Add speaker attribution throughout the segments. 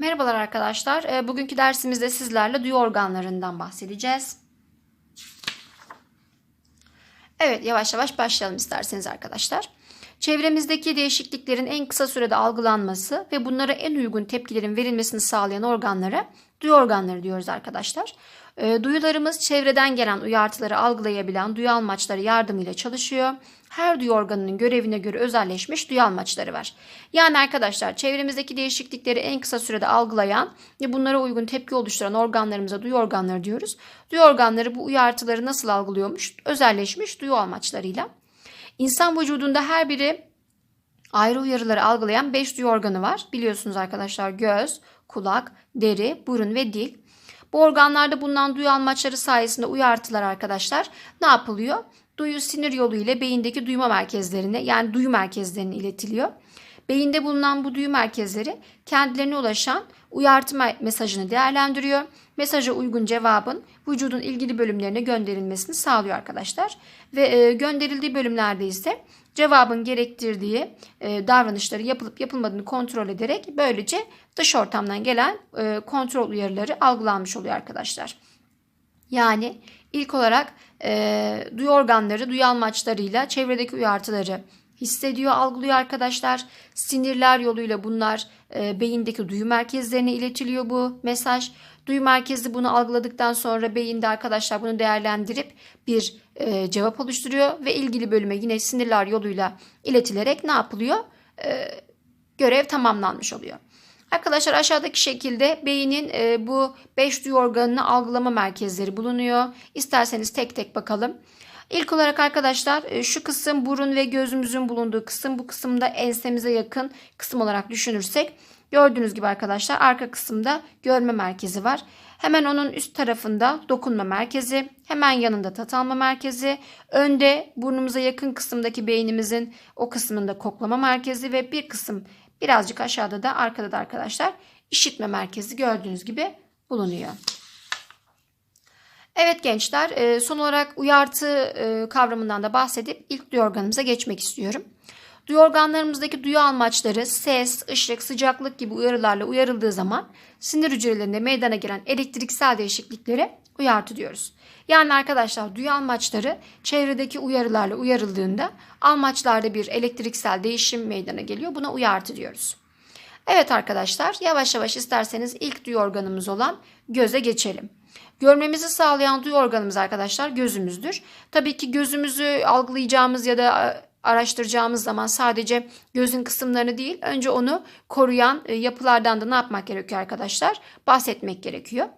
Speaker 1: Merhabalar arkadaşlar. Ee, Bugünkü dersimizde sizlerle duyu organlarından bahsedeceğiz. Evet yavaş yavaş başlayalım isterseniz arkadaşlar. Çevremizdeki değişikliklerin en kısa sürede algılanması ve bunlara en uygun tepkilerin verilmesini sağlayan organlara duyu organları diyoruz arkadaşlar. Ee, Duyularımız çevreden gelen uyartıları algılayabilen duyu almaçları yardımıyla çalışıyor. Her duyu organının görevine göre özelleşmiş duyu almaçları var. Yani arkadaşlar çevremizdeki değişiklikleri en kısa sürede algılayan ve bunlara uygun tepki oluşturan organlarımıza duyu organları diyoruz. Duyu organları bu uyartıları nasıl algılıyormuş? Özelleşmiş duyu almaçlarıyla. İnsan vücudunda her biri ayrı uyarıları algılayan 5 duyu organı var. Biliyorsunuz arkadaşlar göz, kulak, deri, burun ve dil. Bu organlarda bulunan duyu almaçları sayesinde uyartılar arkadaşlar ne yapılıyor? Duyu sinir yolu ile beyindeki duyma merkezlerine yani duyu merkezlerine iletiliyor. Beyinde bulunan bu duyu merkezleri kendilerine ulaşan uyartı mesajını değerlendiriyor. Mesaja uygun cevabın vücudun ilgili bölümlerine gönderilmesini sağlıyor arkadaşlar. Ve e, gönderildiği bölümlerde ise cevabın gerektirdiği e, davranışları yapılıp yapılmadığını kontrol ederek böylece dış ortamdan gelen e, kontrol uyarıları algılanmış oluyor arkadaşlar. Yani ilk olarak e, duyu organları duyu almaçlarıyla çevredeki uyartıları hissediyor, algılıyor arkadaşlar. Sinirler yoluyla bunlar e, beyindeki duyu merkezlerine iletiliyor bu mesaj. Duyu merkezi bunu algıladıktan sonra beyinde arkadaşlar bunu değerlendirip bir e, cevap oluşturuyor ve ilgili bölüme yine sinirler yoluyla iletilerek ne yapılıyor? E, görev tamamlanmış oluyor. Arkadaşlar aşağıdaki şekilde beynin e, bu 5 duyu organını algılama merkezleri bulunuyor. İsterseniz tek tek bakalım. İlk olarak arkadaşlar e, şu kısım burun ve gözümüzün bulunduğu kısım. Bu kısımda ensemize yakın kısım olarak düşünürsek gördüğünüz gibi arkadaşlar arka kısımda görme merkezi var. Hemen onun üst tarafında dokunma merkezi, hemen yanında tat alma merkezi, önde burnumuza yakın kısımdaki beynimizin o kısmında koklama merkezi ve bir kısım birazcık aşağıda da arkada da arkadaşlar işitme merkezi gördüğünüz gibi bulunuyor. Evet gençler e, son olarak uyartı e, kavramından da bahsedip ilk duyu organımıza geçmek istiyorum. Duyu organlarımızdaki duyu almaçları ses, ışık, sıcaklık gibi uyarılarla uyarıldığı zaman sinir hücrelerinde meydana gelen elektriksel değişikliklere uyartı diyoruz. Yani arkadaşlar duyu almaçları çevredeki uyarılarla uyarıldığında almaçlarda bir elektriksel değişim meydana geliyor. Buna uyartı diyoruz. Evet arkadaşlar yavaş yavaş isterseniz ilk duyu organımız olan göze geçelim. Görmemizi sağlayan duyu organımız arkadaşlar gözümüzdür. Tabii ki gözümüzü algılayacağımız ya da araştıracağımız zaman sadece gözün kısımlarını değil önce onu koruyan yapılardan da ne yapmak gerekiyor arkadaşlar? Bahsetmek gerekiyor.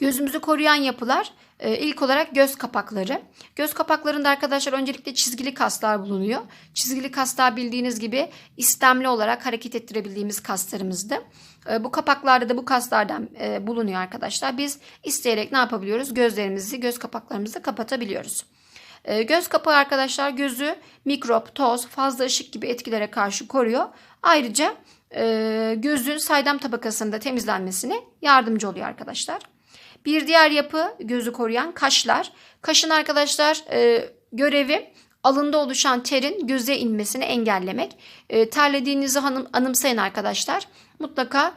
Speaker 1: Gözümüzü koruyan yapılar ilk olarak göz kapakları. Göz kapaklarında arkadaşlar öncelikle çizgili kaslar bulunuyor. Çizgili kaslar bildiğiniz gibi istemli olarak hareket ettirebildiğimiz kaslarımızdı. Bu kapaklarda da bu kaslardan bulunuyor arkadaşlar. Biz isteyerek ne yapabiliyoruz? Gözlerimizi, göz kapaklarımızı kapatabiliyoruz. Göz kapağı arkadaşlar gözü mikrop, toz, fazla ışık gibi etkilere karşı koruyor. Ayrıca gözün saydam tabakasında temizlenmesine yardımcı oluyor arkadaşlar. Bir diğer yapı gözü koruyan kaşlar. Kaşın arkadaşlar görevi alında oluşan terin göze inmesini engellemek. terlediğinizi hanım, anımsayın arkadaşlar. Mutlaka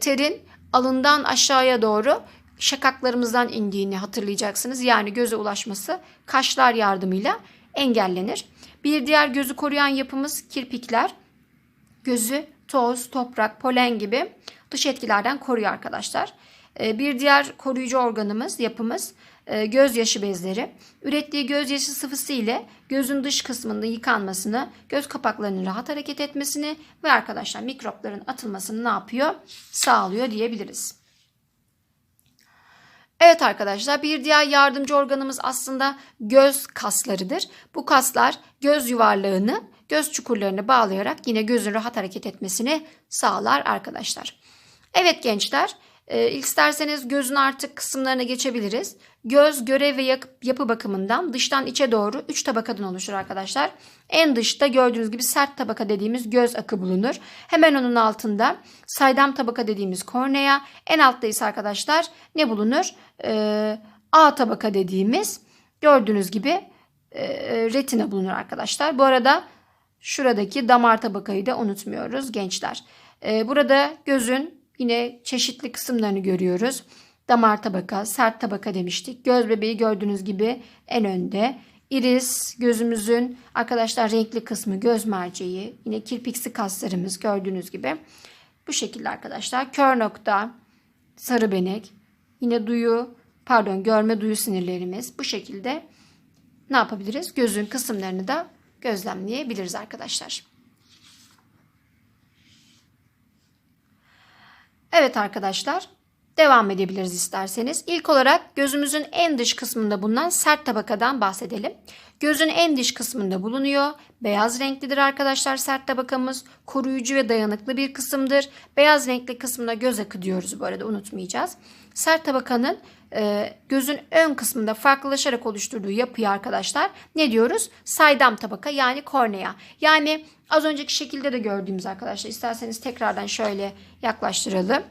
Speaker 1: terin alından aşağıya doğru şakaklarımızdan indiğini hatırlayacaksınız. Yani göze ulaşması kaşlar yardımıyla engellenir. Bir diğer gözü koruyan yapımız kirpikler. Gözü toz, toprak, polen gibi dış etkilerden koruyor arkadaşlar. Bir diğer koruyucu organımız, yapımız gözyaşı bezleri. Ürettiği gözyaşı sıvısı ile gözün dış kısmında yıkanmasını, göz kapaklarının rahat hareket etmesini ve arkadaşlar mikropların atılmasını ne yapıyor? Sağlıyor diyebiliriz. Evet arkadaşlar bir diğer yardımcı organımız aslında göz kaslarıdır. Bu kaslar göz yuvarlağını göz çukurlarını bağlayarak yine gözün rahat hareket etmesini sağlar arkadaşlar. Evet gençler e, isterseniz gözün artık kısımlarına geçebiliriz. Göz görev ve yapı bakımından dıştan içe doğru 3 tabakadan oluşur arkadaşlar. En dışta gördüğünüz gibi sert tabaka dediğimiz göz akı bulunur. Hemen onun altında saydam tabaka dediğimiz kornea. En altta ise arkadaşlar ne bulunur? Ee, A tabaka dediğimiz gördüğünüz gibi e, retina bulunur arkadaşlar. Bu arada şuradaki damar tabakayı da unutmuyoruz gençler. Ee, burada gözün yine çeşitli kısımlarını görüyoruz. Damar tabaka, sert tabaka demiştik. Göz bebeği gördüğünüz gibi en önde. Iris gözümüzün arkadaşlar renkli kısmı göz merceği. Yine kirpiksi kaslarımız gördüğünüz gibi. Bu şekilde arkadaşlar. Kör nokta, sarı benek, yine duyu, pardon görme duyu sinirlerimiz. Bu şekilde ne yapabiliriz? Gözün kısımlarını da gözlemleyebiliriz arkadaşlar. Evet arkadaşlar devam edebiliriz isterseniz. İlk olarak gözümüzün en dış kısmında bulunan sert tabakadan bahsedelim. Gözün en dış kısmında bulunuyor. Beyaz renklidir arkadaşlar sert tabakamız. Koruyucu ve dayanıklı bir kısımdır. Beyaz renkli kısmına göz akı diyoruz bu arada unutmayacağız. Sert tabakanın e, gözün ön kısmında farklılaşarak oluşturduğu yapıyı arkadaşlar ne diyoruz? Saydam tabaka yani kornea. Yani az önceki şekilde de gördüğümüz arkadaşlar isterseniz tekrardan şöyle yaklaştıralım.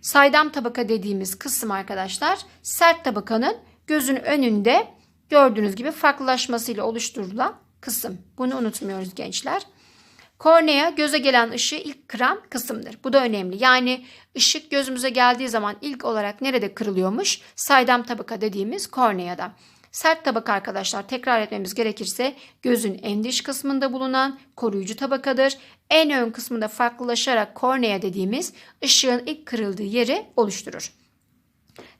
Speaker 1: Saydam tabaka dediğimiz kısım arkadaşlar sert tabakanın gözün önünde gördüğünüz gibi farklılaşmasıyla oluşturulan kısım. Bunu unutmuyoruz gençler. Kornea göze gelen ışığı ilk kıran kısımdır. Bu da önemli. Yani ışık gözümüze geldiği zaman ilk olarak nerede kırılıyormuş? Saydam tabaka dediğimiz korneada. Sert tabaka arkadaşlar tekrar etmemiz gerekirse gözün en dış kısmında bulunan koruyucu tabakadır. En ön kısmında farklılaşarak kornea dediğimiz ışığın ilk kırıldığı yeri oluşturur.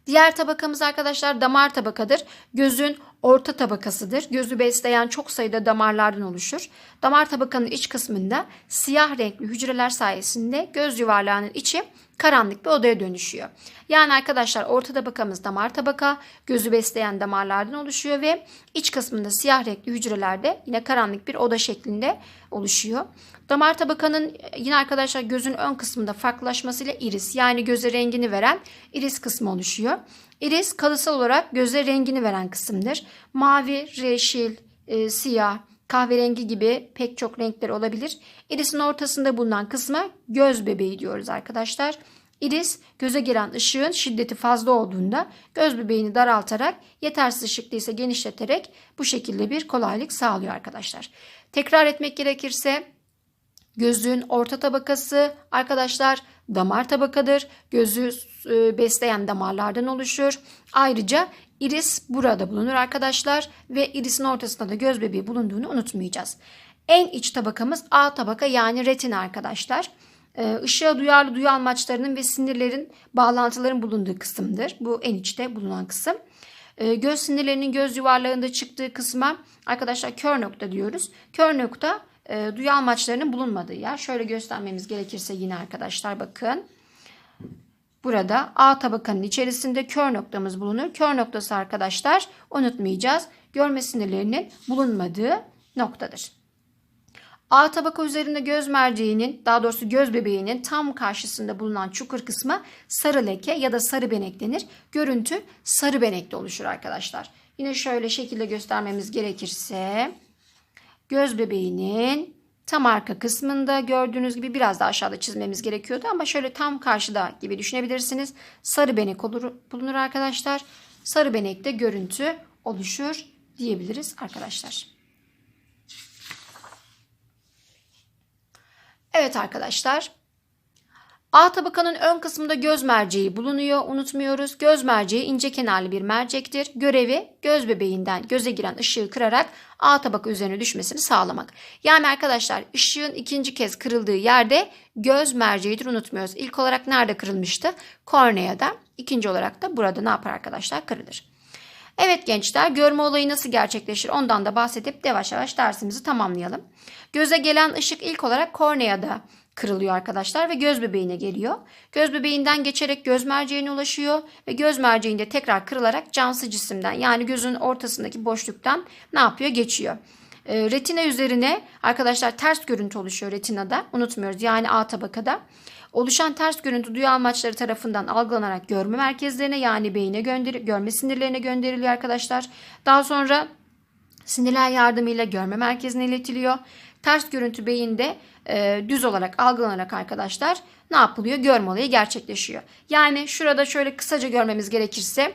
Speaker 1: Diğer tabakamız arkadaşlar damar tabakadır. Gözün orta tabakasıdır. Gözü besleyen çok sayıda damarlardan oluşur. Damar tabakanın iç kısmında siyah renkli hücreler sayesinde göz yuvarlağının içi karanlık bir odaya dönüşüyor. Yani arkadaşlar orta tabakamız damar tabaka, gözü besleyen damarlardan oluşuyor ve iç kısmında siyah renkli hücrelerde yine karanlık bir oda şeklinde oluşuyor. Damar tabakanın yine arkadaşlar gözün ön kısmında farklılaşmasıyla iris yani göze rengini veren iris kısmı oluşuyor. Iris kalısal olarak göze rengini veren kısımdır. Mavi, yeşil, e, siyah, kahverengi gibi pek çok renkler olabilir. Irisin ortasında bulunan kısma göz bebeği diyoruz arkadaşlar. Iris göze giren ışığın şiddeti fazla olduğunda göz bebeğini daraltarak yetersiz ışıklı ise genişleterek bu şekilde bir kolaylık sağlıyor arkadaşlar. Tekrar etmek gerekirse gözün orta tabakası arkadaşlar damar tabakadır. Gözü e, besleyen damarlardan oluşur. Ayrıca iris burada bulunur arkadaşlar ve irisin ortasında da göz bebeği bulunduğunu unutmayacağız. En iç tabakamız A tabaka yani retina arkadaşlar. Işığa duyarlı duyu almaçlarının ve sinirlerin bağlantıların bulunduğu kısımdır. Bu en içte bulunan kısım. Göz sinirlerinin göz yuvarlağında çıktığı kısma arkadaşlar kör nokta diyoruz. Kör nokta e, duyu almaçlarının bulunmadığı yer. Şöyle göstermemiz gerekirse yine arkadaşlar bakın. Burada A tabakanın içerisinde kör noktamız bulunur. Kör noktası arkadaşlar unutmayacağız. Görme sinirlerinin bulunmadığı noktadır. A tabaka üzerinde göz merceğinin daha doğrusu göz bebeğinin tam karşısında bulunan çukur kısmı sarı leke ya da sarı benek denir. Görüntü sarı benekte oluşur arkadaşlar. Yine şöyle şekilde göstermemiz gerekirse göz bebeğinin tam arka kısmında gördüğünüz gibi biraz daha aşağıda çizmemiz gerekiyordu ama şöyle tam karşıda gibi düşünebilirsiniz. Sarı benek olur, bulunur arkadaşlar. Sarı benekte görüntü oluşur diyebiliriz arkadaşlar. Evet arkadaşlar A tabakanın ön kısmında göz merceği bulunuyor. Unutmuyoruz. Göz merceği ince kenarlı bir mercektir. Görevi göz bebeğinden göze giren ışığı kırarak A tabaka üzerine düşmesini sağlamak. Yani arkadaşlar ışığın ikinci kez kırıldığı yerde göz merceğidir unutmuyoruz. İlk olarak nerede kırılmıştı? Korneada. İkinci olarak da burada ne yapar arkadaşlar? Kırılır. Evet gençler görme olayı nasıl gerçekleşir ondan da bahsedip yavaş yavaş dersimizi tamamlayalım. Göze gelen ışık ilk olarak korneada kırılıyor arkadaşlar ve göz bebeğine geliyor. Göz bebeğinden geçerek göz merceğine ulaşıyor ve göz merceğinde tekrar kırılarak cansız cisimden yani gözün ortasındaki boşluktan ne yapıyor? Geçiyor. E, retina üzerine arkadaşlar ters görüntü oluşuyor retinada. Unutmuyoruz yani A tabakada. Oluşan ters görüntü duyu amaçları tarafından algılanarak görme merkezlerine yani beyine gönder görme sinirlerine gönderiliyor arkadaşlar. Daha sonra sinirler yardımıyla görme merkezine iletiliyor. Ters görüntü beyinde e, düz olarak algılanarak arkadaşlar ne yapılıyor? Görme olayı gerçekleşiyor. Yani şurada şöyle kısaca görmemiz gerekirse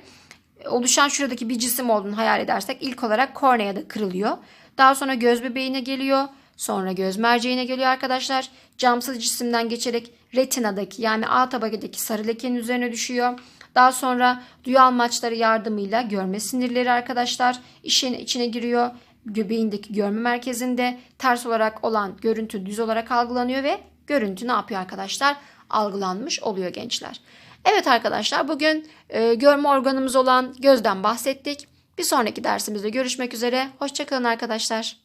Speaker 1: oluşan şuradaki bir cisim olduğunu hayal edersek ilk olarak korneada kırılıyor. Daha sonra göz bebeğine geliyor. Sonra göz merceğine geliyor arkadaşlar. Camsız cisimden geçerek retinadaki yani A tabakadaki sarı lekenin üzerine düşüyor. Daha sonra duyu almaçları yardımıyla görme sinirleri arkadaşlar işin içine giriyor. Göbeğindeki görme merkezinde ters olarak olan görüntü düz olarak algılanıyor ve görüntü ne yapıyor arkadaşlar? Algılanmış oluyor gençler. Evet arkadaşlar bugün e, görme organımız olan gözden bahsettik. Bir sonraki dersimizde görüşmek üzere. Hoşçakalın arkadaşlar.